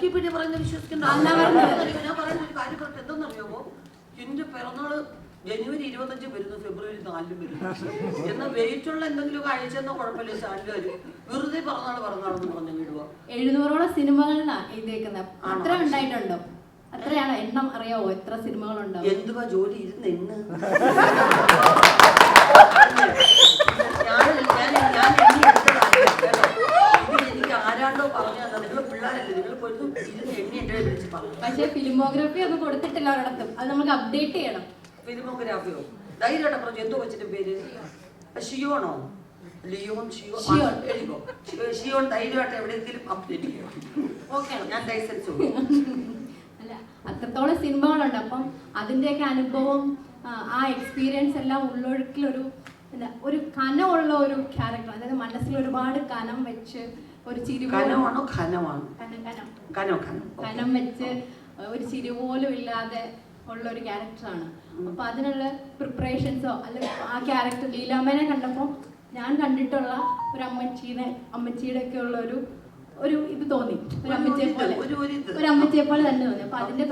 Wikipedia പറയുന്ന വിശ്വസിക്കണ്ട. ഞാൻ പറയുന്ന ഒരു കാര്യം എന്തെന്നറിയാമോ എന്റെ പിറന്നാൾ ജനുവരി ഇരുപത്തഞ്ച് വരുന്നു ഫെബ്രുവരി നാലിലും വരുന്നു. എന്നാൽ വെയിറ്റുള്ള എന്തെങ്കിലും കഴിച്ചെന്നോ കുഴപ്പമില്ല ചാനലുകാര് വെറുതെ പിറന്നാൾ പിറന്നാളെന്ന് പറഞ്ഞു വിടുക എഴുന്നൂറോളം സിനിമകളിലാണ് എഴുതിയേക്കുന്നത്? അത്ര ഉണ്ടായിട്ടുണ്ടോ? അത്രയാണ്? എണ്ണം അറിയാവോ? എത്ര സിനിമകളുണ്ടോ? എന്തുവാ ജോലി? ഇരുന്ന് എന്ന് ഞാൻ ഞാൻ ഞാൻ എണ്ണി എടുത്തതാണ് കേട്ടോ. ഇത് എനിക്ക് ആരാണ്ടോ പറഞ്ഞു തന്നെ നിങ്ങൾ പിള്ളേരല്ലേ നിങ്ങൾ പോയിട്ട് ഇരുന്ന് എണ്ണി എന്റെ കയ്യിൽ വിളിച്ച് പറഞ്ഞു പക്ഷേ ഫിലിമോഗ്രാഫി ഒന്നും കൊടുത്തിട്ടില്ല ഒരിടത്തും. അത് നമുക്ക് അപ്ഡേറ്റ് ചെയ്യണം. ഫിലിമോഗ്രാഫിയോ ധൈര്യമായിട്ട് പറഞ്ഞു എന്തോ വെച്ചിട്ട് പേര്? ഷിയോണോ? ലിയോൺ ഷിയോ. എഴുതിക്കോ ഷിയോൺ. ധൈര്യമായിട്ട് എവിടെയെങ്കിലും അപ്ഡേറ്റ് ചെയ്യണം. ഓക്കെ ഞാൻ ലൈസൻസ് അല്ല അത്രത്തോളം സിനിമകളുണ്ട് അപ്പം അതിന്റെയൊക്കെ അനുഭവം ആ, ആ എക്സ്പീരിയൻസ് എല്ലാം ഉള്ളൊഴുക്കിലൊരു എന്താ ഒരു കനമുള്ള ഒരു ക്യാരക്ടർ അതായത് മനസ്സിൽ ഒരുപാട് കനം വെച്ച് ഒരു ചിരി കനമാണോ. കനം വെച്ച് ഒരു ചിരി പോലും ഇല്ലാതെ ഉള്ള ഒരു ക്യാരക്ടറാണ് അപ്പൊ അതിനുള്ള പ്രിപ്പറേഷൻസോ അല്ലെങ്കിൽ ആ ക്യാരക്ടർ ലീലാമ്മേനെ കണ്ടപ്പോൾ ഞാൻ കണ്ടിട്ടുള്ള ഒരു അമ്മച്ചീനെ അമ്മച്ചിയുടെ ഒക്കെ ഉള്ള ഒരു ഒരു ഇത് തോന്നി. ഒരു അമ്മച്ചെ പോലെ. ഒരു അമ്മച്ചിയെ പോലെ തന്നെ തോന്നി. അപ്പൊ അതിന്റെ.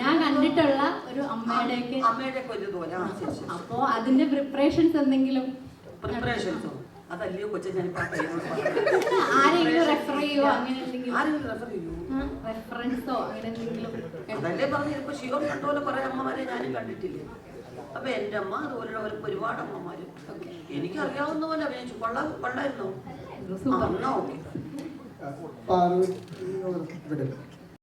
ഞാൻ കണ്ടിട്ടുള്ള ഒരു അമ്മയുടെയൊക്കെ അപ്പോ അതിന്റെ പ്രിപ്പറേഷൻസ് എന്തെങ്കിലും? അതല്ലയോ കൊച്ചു ഞാൻ ആരെങ്കിലും റെഫർ ചെയ്യോ അങ്ങനെ എന്തെങ്കിലും? റെഫർ ചെയ്യൂ? റെഫറൻസോ അങ്ങനെ എന്തെങ്കിലും? അതല്ലേ പറഞ്ഞു ഇപ്പൊ കുറെ അമ്മമാരെ ഞാനും കണ്ടിട്ടില്ലേ? അപ്പൊ എന്റെ അമ്മ അതുപോലുള്ള ഒരു- ഒരുപാട് അമ്മമാര്. എനിക്ക് അറിയാവുന്ന പോലെ കൊള്ളാ കൊള്ളായിരുന്നോ. സൂപ്പർ പാർവതി ഇവിടെ